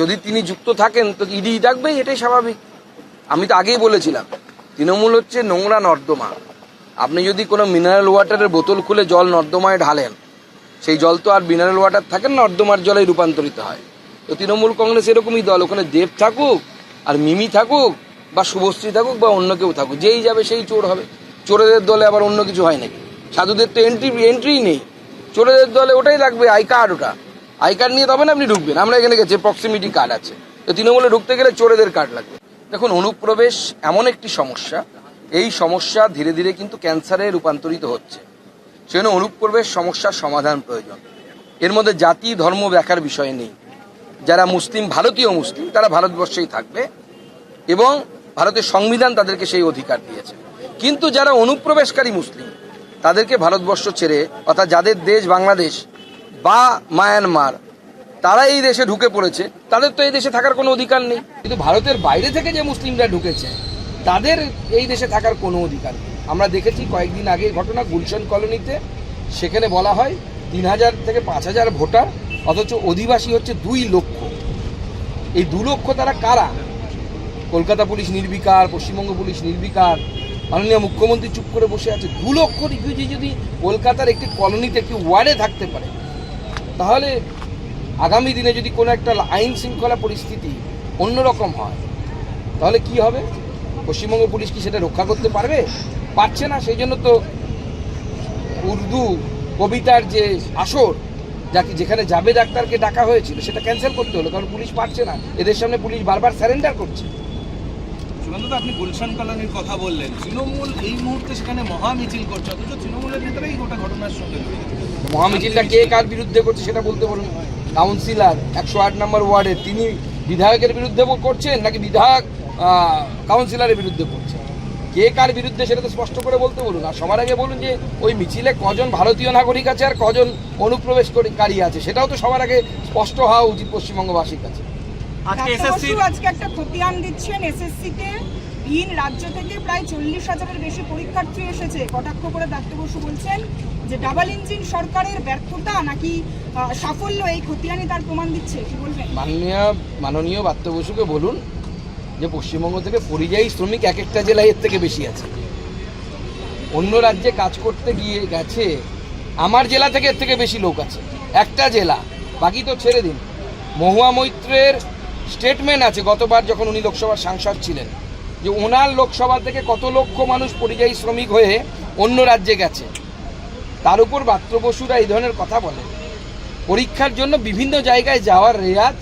যদি তিনি যুক্ত থাকেন, তো ইডি ডাকবেই, এটাই স্বাভাবিক। আমি তো আগেই বলেছিলাম, তৃণমূল হচ্ছে নোংরা নর্দমা। আপনি যদি কোনো মিনারেল ওয়াটারের বোতল খুলে জল নর্দমায় ঢালেন, সেই জল তো আর মিনারেল ওয়াটার থাকে না, নর্দমার জলে রূপান্তরিত হয়। তো তৃণমূল কংগ্রেস এরকমই দল, ওখানে দেব থাকুক, আর মিমি থাকুক, বা শুভশ্রী থাকুক, বা অন্য কেউ থাকুক, যেই যাবে সেই চোর হবে। চোরেদের দলে আবার অন্য কিছু হয় নাকি? সাধুদের তো এন্ট্রি এন্ট্রিই নেই। চোরেদের দলে ওটাই লাগবে, আই কার্ড ওটা। আই কার্ড নিয়ে তবে না আপনি ঢুকবেন। আমরা এখানে গেছি প্রক্সিমিটি কার্ড আছে। তো তৃণমূলে ঢুকতে গেলে চোরেদের কার্ড লাগবে। দেখুন, অনুপ্রবেশ এমন একটি সমস্যা। এই সমস্যা ধীরে ধীরে কিন্তু ক্যান্সারে রূপান্তরিত হচ্ছে। সেজন্য অনুপ্রবেশ সমস্যার সমাধান প্রয়োজন। এর মধ্যে জাতি, ধর্ম ব্যাখ্যার বিষয় নেই। যারা মুসলিম, ভারতীয় মুসলিম, তারা ভারতবর্ষেই থাকবে এবং ভারতের সংবিধান তাদেরকে সেই অধিকার দিয়েছে। কিন্তু যারা অনুপ্রবেশকারী মুসলিম, তাদেরকে ভারতবর্ষ ছেড়ে, অর্থাৎ যাদের দেশ বাংলাদেশ বা মায়ানমার তারা এই দেশে ঢুকে পড়েছে। তাদের তো এই দেশে থাকার কোনো অধিকার নেই। কিন্তু ভারতের বাইরে থেকে যে মুসলিমরা ঢুকেছে, তাদের এই দেশে থাকার কোনো অধিকার নেই। আমরা দেখেছি কয়েকদিন আগে ঘটনা গুলশন কলোনিতে। সেখানে বলা হয় তিন হাজার থেকে পাঁচ হাজার ভোটার, অথচ অধিবাসী হচ্ছে দুই লক্ষ। এই দু লক্ষ তারা কারা? কলকাতা পুলিশ নির্বিকার, পশ্চিমবঙ্গ পুলিশ নির্বিকার, মাননীয় মুখ্যমন্ত্রী চুপ করে বসে আছে। দু লক্ষ রিফিউজি যদি কলকাতার একটি কলোনিতে, একটি ওয়ার্ডে থাকতে পারে তাহলে আগামী দিনে যদি কোনো একটা আইন শৃঙ্খলা পরিস্থিতি অন্যরকম হয়, তাহলে কি হবে? পশ্চিমবঙ্গ পুলিশ কি সেটা রক্ষা করতে পারবে? পারছে না, সেই জন্য তো উর্দু কবিতার যে আসর যাকে যেখানে যাবে ডাক্তারকে ডাকা হয়েছিল, সেটা ক্যান্সেল করতে হলো, কারণ পুলিশ পারছে না। এদের সামনে পুলিশ বারবার স্যারেন্ডার করছে। সুকান্ত আপনি গুলশান কলোনির কথা বললেন। তৃণমূল এই মুহূর্তে সেখানে মহা মিছিল করছে, অথচ তৃণমূলের ভিতরেই গোটা ঘটনার সঙ্গে মহামিছিলটা কে কার বিরুদ্ধে করছে সেটা বলতে বলুন। কাউন্সিলর, একশো আট নম্বর ওয়ার্ডে, তিনি বিধায়কের বিরুদ্ধে করছেন নাকি বিধায়ক কাউন্সিলরের বিরুদ্ধে করছেন? কে কার বিরুদ্ধে সেটা তো স্পষ্ট করে বলতে বলুন। আর সবার আগে বলুন যে, ওই মিছিলে কজন ভারতীয় নাগরিক আছে আর কজন অনুপ্রবেশকারী আছে, সেটাও তো সবার আগে স্পষ্ট হওয়া উচিত পশ্চিমবঙ্গবাসীর কাছে। আজকে এসএসসি আজকে একটা খতিয়ান দিচ্ছেন এসএসসিতে। ভিন রাজ্য থেকে প্রায় চল্লিশ হাজারের বেশি পরীক্ষার্থী এসেছে। কটাক্ষ করে ডাক্তার বসু বলছেন যে ডাবল ইঞ্জিন সরকারের ব্যর্থতা নাকি সাফল্য এই খতিয়ানই তার প্রমাণ দিচ্ছে কি বলবেন? মাননীয় মাননীয় বাত্য বসুকে বলুন যে পশ্চিমবঙ্গ থেকে পরিযায়ী শ্রমিক এক একটা জেলায় এর থেকে বেশি আছে। অন্য রাজ্যে কাজ করতে গিয়ে গেছে আমার জেলা থেকে এর থেকে বেশি লোক আছে। একটা জেলা বাকি তো ছেড়ে দিন। মহুয়া মৈত্রের স্টেটমেন্ট আছে, গতবার যখন উনি লোকসভার সাংসদ ছিলেন, যে ওনার লোকসভা থেকে কত লক্ষ মানুষ পরিযায়ী শ্রমিক হয়ে অন্য রাজ্যে গেছে। তার উপর বাত্র বসুরা এই ধরনের কথা বলে। পরীক্ষার জন্য বিভিন্ন জায়গায় যাওয়ার রেয়াজ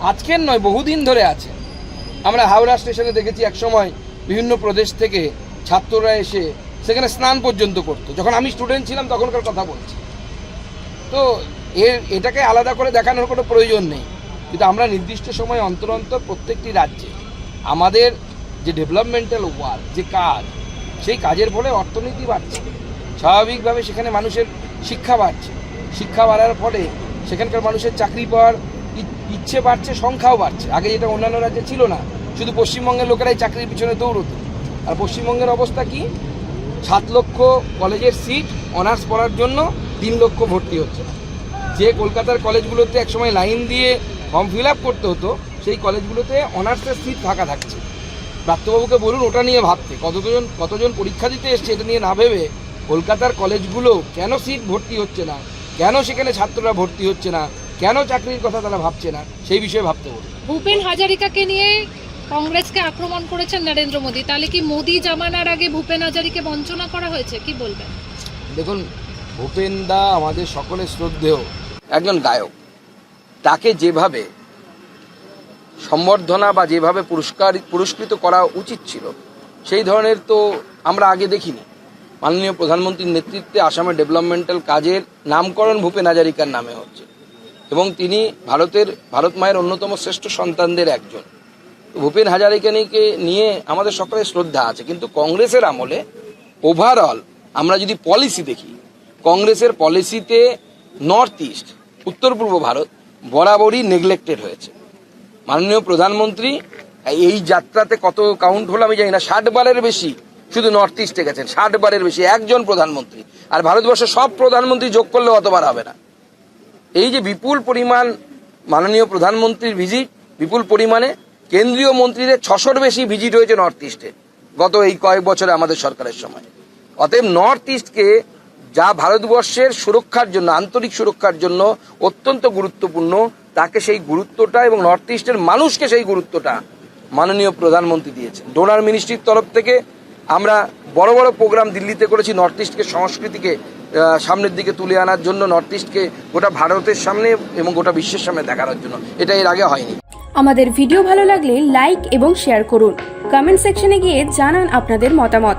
আজকের নয়, বহুদিন ধরে আছে। আমরা হাওড়া স্টেশনে দেখেছি একসময় বিভিন্ন প্রদেশ থেকে ছাত্ররা এসে সেখানে স্নান পর্যন্ত করতো। যখন আমি স্টুডেন্ট ছিলাম, তখনকার কথা বলছি। তো এর, এটাকে আলাদা করে দেখানোর কোনো প্রয়োজন নেই। কিন্তু আমরা নির্দিষ্ট সময় অন্তর অন্তর প্রত্যেকটি রাজ্যে আমাদের যে ডেভেলপমেন্টাল ওয়ার্ক যে কাজ, সেই কাজের ফলে অর্থনীতি বাড়ছে। স্বাভাবিকভাবে সেখানে মানুষের শিক্ষা বাড়ছে। শিক্ষা বাড়ার ফলে সেখানকার মানুষের চাকরি পাওয়ার ইচ্ছে বাড়ছে, সংখ্যাও বাড়ছে। আগে যেটা অন্যান্য রাজ্যে ছিল না, শুধু পশ্চিমবঙ্গের লোকেরাই চাকরির পিছনে দৌড়তো। আর পশ্চিমবঙ্গের অবস্থা কি? সাত লক্ষ কলেজের সিট, অনার্স পড়ার জন্য তিন লক্ষ ভর্তি হচ্ছে। যে কলকাতার কলেজগুলোতে একসময় লাইন দিয়ে ফর্ম ফিল আপ করতে হতো সেই কলেজগুলোতে অনার্সের সিট ফাঁকা থাকছে। প্রাপ্তবাবুকে বলুন ওটা নিয়ে ভাবতে কতজন কতজন পরীক্ষা দিতে এসছে এটা নিয়ে না ভেবে কলকাতার কলেজগুলো কেন সিট ভর্তি হচ্ছে না কেন সেখানে ছাত্ররা ভর্তি হচ্ছে না কেন চাকরির কথা তারা ভাবছে না সেই বিষয়ে ভাবতে বলুন। ভূপেন হাজারিকাকে নিয়ে কংগ্রেসকে আক্রমণ করেছেন নরেন্দ্র মোদী তাহলে কি মোদী জামানার আগে ভূপেন হাজারিকে বঞ্চনা করা হয়েছে কি বলবেন? দেখুন ভূপেন দা আমাদের সকলের শ্রদ্ধেয় একজন গায়ক। তাকে যেভাবে সম্বর্ধনা বা যেভাবে পুরস্কার, পুরস্কৃত করা উচিত ছিল, সেই ধরনের তো আমরা আগে দেখিনি। মাননীয় প্রধানমন্ত্রীর নেতৃত্বে আসামের ডেভেলপমেন্টাল কাজের নামকরণ ভূপেন হাজারিকার নামে হচ্ছে এবং তিনি ভারতের, ভারত মায়ের অন্যতম শ্রেষ্ঠ সন্তানদের একজন। ভূপেন হাজারিকানিকে নিয়ে আমাদের সকলের শ্রদ্ধা আছে, কিন্তু কংগ্রেসের আমলে ওভারঅল আমরা যদি পলিসি দেখি, কংগ্রেসের পলিসিতে নর্থ ইস্ট উত্তর পূর্ব ভারত বরাবরই নেগলেক্টেড হয়েছে। মাননীয় প্রধানমন্ত্রী, এই যাত্রাতে কত কাউন্ট হলো আমি জানি না, ষাট বারের বেশি শুধু নর্থ ইস্টে গেছেন, ষাট বারের বেশি, একজন প্রধানমন্ত্রী। আর ভারতবর্ষের সব প্রধানমন্ত্রী যোগ করলে অতবার হবে না। এই যে বিপুল পরিমাণ মাননীয় প্রধানমন্ত্রীর ভিজিট বিপুল পরিমাণে কেন্দ্রীয় মন্ত্রীদের ছশোর বেশি ভিজিট হয়েছে নর্থ ইস্টে গত এই কয়েক বছরে আমাদের সরকারের সময়। অতএব নর্থ ইস্টকে যা ভারতবর্ষের সুরক্ষার জন্য, আন্তরিক সুরক্ষার জন্য অত্যন্ত গুরুত্বপূর্ণ। তাকে সেই গুরুত্বটা এবং নর্থ ইস্টের মানুষকে সেই গুরুত্বটা মাননীয় প্রধানমন্ত্রী দিয়েছেন। ডোনার মিনিস্ট্রির তরফ থেকে আমরা বড় বড় প্রোগ্রাম দিল্লিতে করেছি নর্থ ইস্টকে সংস্কৃতিকে সামনের দিকে তুলে আনার জন্য নর্থ ইস্টকে গোটা ভারতের সামনে এবং গোটা বিশ্বের সামনে দেখানোর জন্য। এটা এর আগে হয়নি। আমাদের ভিডিও ভালো লাগলে লাইক এবং শেয়ার করুন। কমেন্ট সেকশনে গিয়ে জানান আপনাদের মতামত।